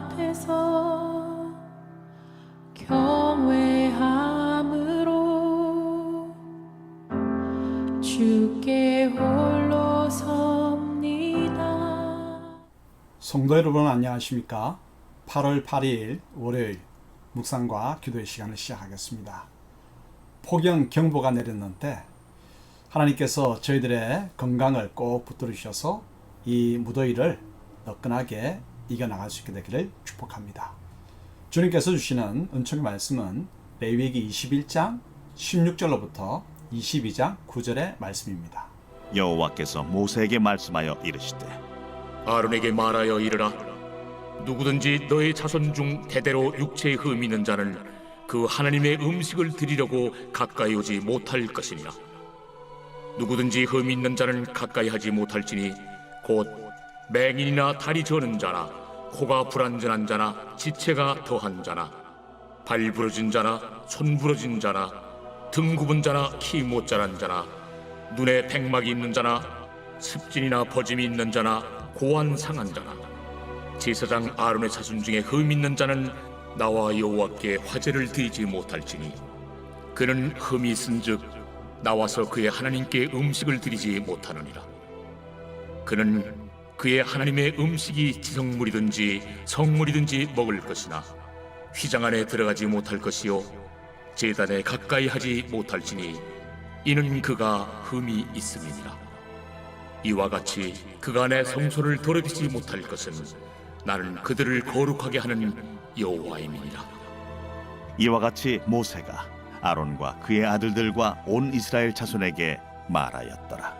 앞에서 경외함으로 주께 홀로 섭니다. 성도 여러분 안녕하십니까? 8월 8일 월요일 묵상과 기도의 시간을 시작하겠습니다. 폭염 경보가 내렸는데 하나님께서 저희들의 건강을 꼭 붙들어 주셔서 이 무더위를 너끈하게 이겨나갈 수 있게 되기를 축복합니다. 주님께서 주시는 은총의 말씀은 레위기 21장 16절로부터 22장 9절의 말씀입니다. 여호와께서 모세에게 말씀하여 이르시되 아론에게 말하여 이르라 누구든지 너의 자손 중 대대로 육체에 흠 있는 자는 그 하나님의 음식을 드리려고 가까이 오지 못할 것이니라 누구든지 흠 있는 자는 가까이 하지 못할지니 곧 맹인이나 다리 저는 자나 코가 불안전한 자나 지체가 더한 자나 발 부러진 자나 손 부러진 자나 등 굽은 자나 키 못 자란 자나 눈에 백막이 있는 자나 습진이나 버짐이 있는 자나 고안 상한 자나 제사장 아론의 자손 중에 흠 있는 자는 나와 여호와께 화제를 드리지 못할지니 그는 흠이 있은즉 나와서 그의 하나님께 음식을 드리지 못하느니라. 그는 그의 하나님의 음식이 지성물이든지 성물이든지 먹을 것이나 휘장 안에 들어가지 못할 것이요 제단에 가까이 하지 못할지니 이는 그가 흠이 있음이니라. 이와 같이 그가 내 성소를 더럽히지 못할 것은 나는 그들을 거룩하게 하는 여호와임이니라. 이와 같이 모세가 아론과 그의 아들들과 온 이스라엘 자손에게 말하였더라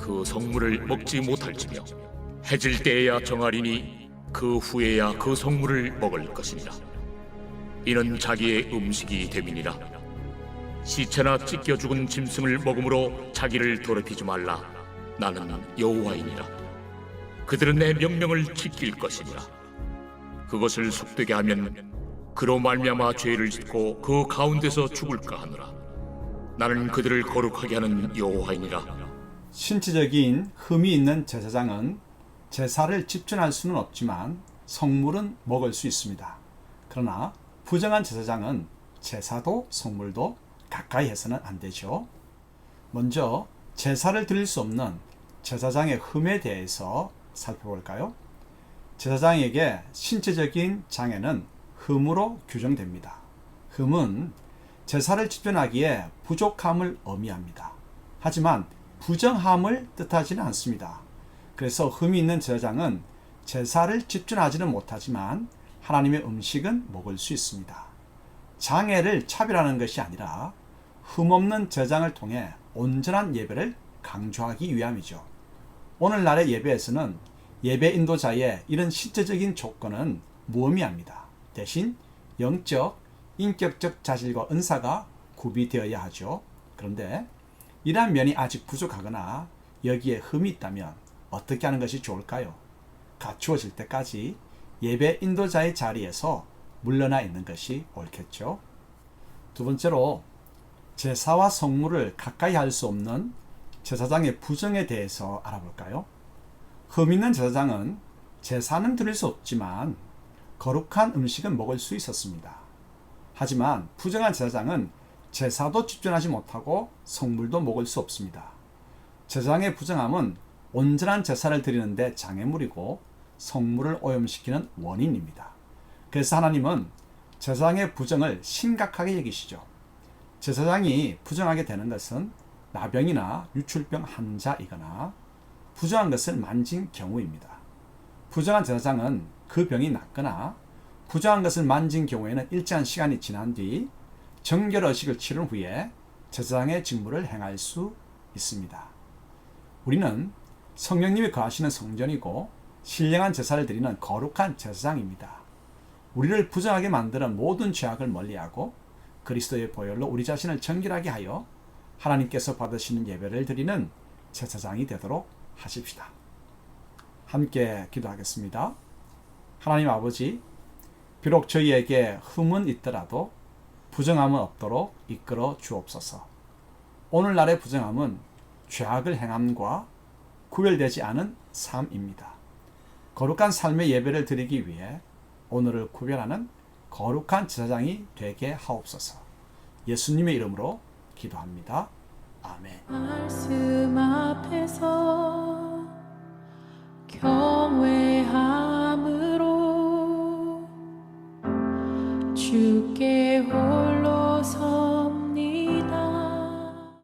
그 성물을 먹지 못할지며 해질 때에야 정하리니 그 후에야 그 성물을 먹을 것이니라. 이는 자기의 음식이 됨이니라. 시체나 찢겨 죽은 짐승을 먹음으로 자기를 더럽히지 말라. 나는 여호와이니라. 그들은 내 명령을 지킬 것이니라. 그것을 속되게 하면 그로 말미암아 죄를 짓고 그 가운데서 죽을까 하노라. 나는 그들을 거룩하게 하는 여호와이니라 신체적인 흠이 있는 제사장은 제사를 집전할 수는 없지만 성물은 먹을 수 있습니다. 그러나 부정한 제사장은 제사도 성물도 가까이 해서는 안 되죠. 먼저 제사를 드릴 수 없는 제사장의 흠에 대해서 살펴볼까요? 제사장에게 신체적인 장애는 흠으로 규정됩니다. 흠은 제사를 집전하기에 부족함을 의미합니다. 하지만 부정함을 뜻하지는 않습니다. 그래서 흠이 있는 제사장은 제사를 집전하지는 못하지만 하나님의 음식은 먹을 수 있습니다. 장애를 차별하는 것이 아니라 흠없는 제장을 통해 온전한 예배를 강조하기 위함이죠. 오늘날의 예배에서는 예배 인도자의 이런 실제적인 조건은 무의미합니다. 대신 영적, 인격적 자질과 은사가 구비되어야 하죠. 그런데 이러한 면이 아직 부족하거나 여기에 흠이 있다면 어떻게 하는 것이 좋을까요? 갖추어질 때까지 예배 인도자의 자리에서 물러나 있는 것이 옳겠죠. 두 번째로 제사와 성물을 가까이 할 수 없는 제사장의 부정에 대해서 알아볼까요? 흠 있는 제사장은 제사는 드릴 수 없지만 거룩한 음식은 먹을 수 있었습니다. 하지만 부정한 제사장은 제사도 집전하지 못하고 성물도 먹을 수 없습니다. 제사장의 부정함은 온전한 제사를 드리는데 장애물이고 성물을 오염시키는 원인입니다. 그래서 하나님은 제사장의 부정을 심각하게 여기시죠. 제사장이 부정하게 되는 것은 나병이나 유출병 환자이거나 부정한 것을 만진 경우입니다. 부정한 제사장은 그 병이 낫거나 부정한 것을 만진 경우에는 일정한 시간이 지난 뒤 정결 의식을 치른 후에 제사장의 직무를 행할 수 있습니다. 우리는 성령님이 거하시는 성전이고 신령한 제사를 드리는 거룩한 제사장입니다. 우리를 부정하게 만드는 모든 죄악을 멀리하고 그리스도의 보혈로 우리 자신을 정결하게 하여 하나님께서 받으시는 예배를 드리는 제사장이 되도록 하십시다. 함께 기도하겠습니다. 하나님 아버지, 비록 저희에게 흠은 있더라도 부정함은 없도록 이끌어 주옵소서. 오늘날의 부정함은 죄악을 행함과 구별되지 않은 삶입니다. 거룩한 삶의 예배를 드리기 위해 오늘을 구별하는 거룩한 제사장이 되게 하옵소서. 예수님의 이름으로 기도합니다. 아멘.